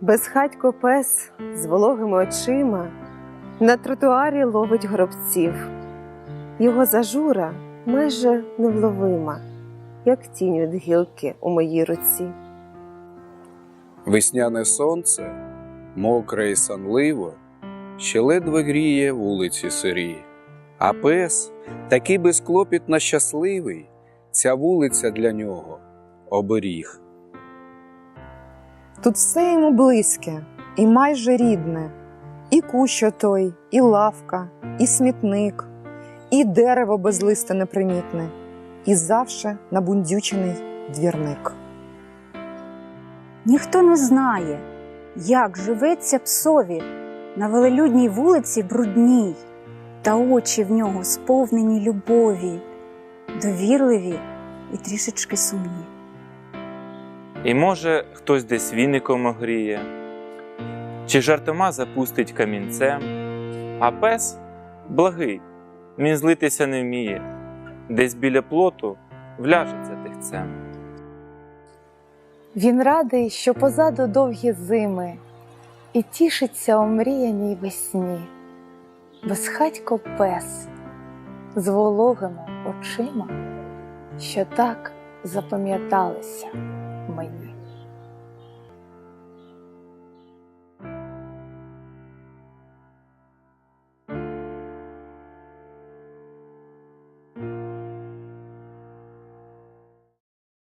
Безхатько пес з вологими очима на тротуарі ловить горобців. Його зажура майже невловима, як тінь від гілки у моїй руці. Весняне сонце, мокре і санливо, ще ледве гріє вулиці сирі. А пес, такий безклопітно щасливий, ця вулиця для нього оберіг. Тут все йому близьке і майже рідне, і кущ отой, і лавка, і смітник, і дерево без листа непримітне, і завше набундючений двірник. Ніхто не знає, як живеться псові на велелюдній вулиці брудній, та очі в нього сповнені любові, довірливі і трішечки сумні. І може хтось десь віником огріє, чи жартома запустить камінцем, а пес благий, він злитися не вміє, десь біля плоту вляжеться тихцем. Він радий, що позаду довгі зими, і тішиться омріяній весні. Безхатько пес з вологими очима, що так запам'яталися mọi